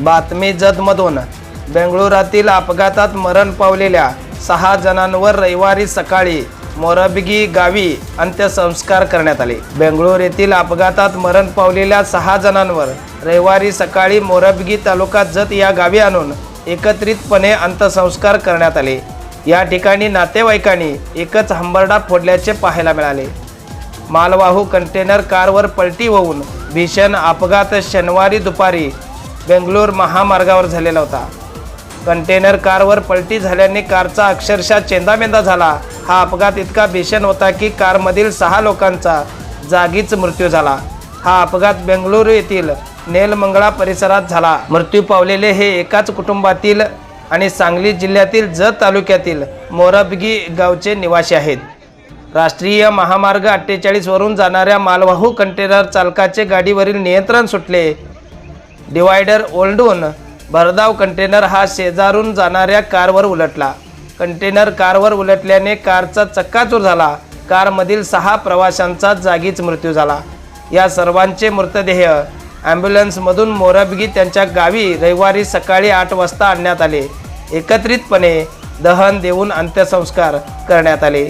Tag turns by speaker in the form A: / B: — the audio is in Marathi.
A: बातमी जतमधून. बेंगळुरातील अपघातात मरण पावलेल्या सहा जणांवर रविवारी सकाळी मोरबगी गावी अंत्यसंस्कार करण्यात आले. बेंगळूर येथील अपघातात मरण पावलेल्या सहा जणांवर रविवारी सकाळी मोरबगी तालुका जत या गावी आणून एकत्रितपणे अंत्यसंस्कार करण्यात आले. या ठिकाणी नातेवाईकांनी एकच हंबरडा फोडल्याचे पाहायला मिळाले. मालवाहू कंटेनर कारवर पलटी होऊन भीषण अपघात शनिवारी दुपारी बेंगलोर महामार्गावर झालेला होता. कंटेनर कारवर पलटी झाल्याने कारचा अक्षरशः चेंदामेंदा झाला. हा अपघात इतका भीषण होता की कारमधील सहा लोकांचा जागीच मृत्यू झाला. हा अपघात बेंगळुरू येथील नेलमंगळा परिसरात झाला. मृत्यू पावलेले हे एकाच कुटुंबातील आणि सांगली जिल्ह्यातील जत तालुक्यातील मोरबगी गावचे निवासी आहेत. राष्ट्रीय महामार्ग अठ्ठेचाळीसवरून जाणाऱ्या मालवाहू कंटेनर चालकाचे गाडीवरील नियंत्रण सुटले. डिवायडर ओलडून भरधाव कंटेनर हा शेजारून जाणाऱ्या कारवर उलटला. कंटेनर कारवर उलटल्याने कारचा चक्काचूर झाला. कारमधील सहा प्रवाशांचा जागीच मृत्यू झाला. या सर्वांचे मृतदेह ॲम्ब्युलन्समधून मोरबगी त्यांच्या गावी रविवारी सकाळी आठ वाजता आणण्यात आले. एकत्रितपणे दहन देऊन अंत्यसंस्कार करण्यात आले.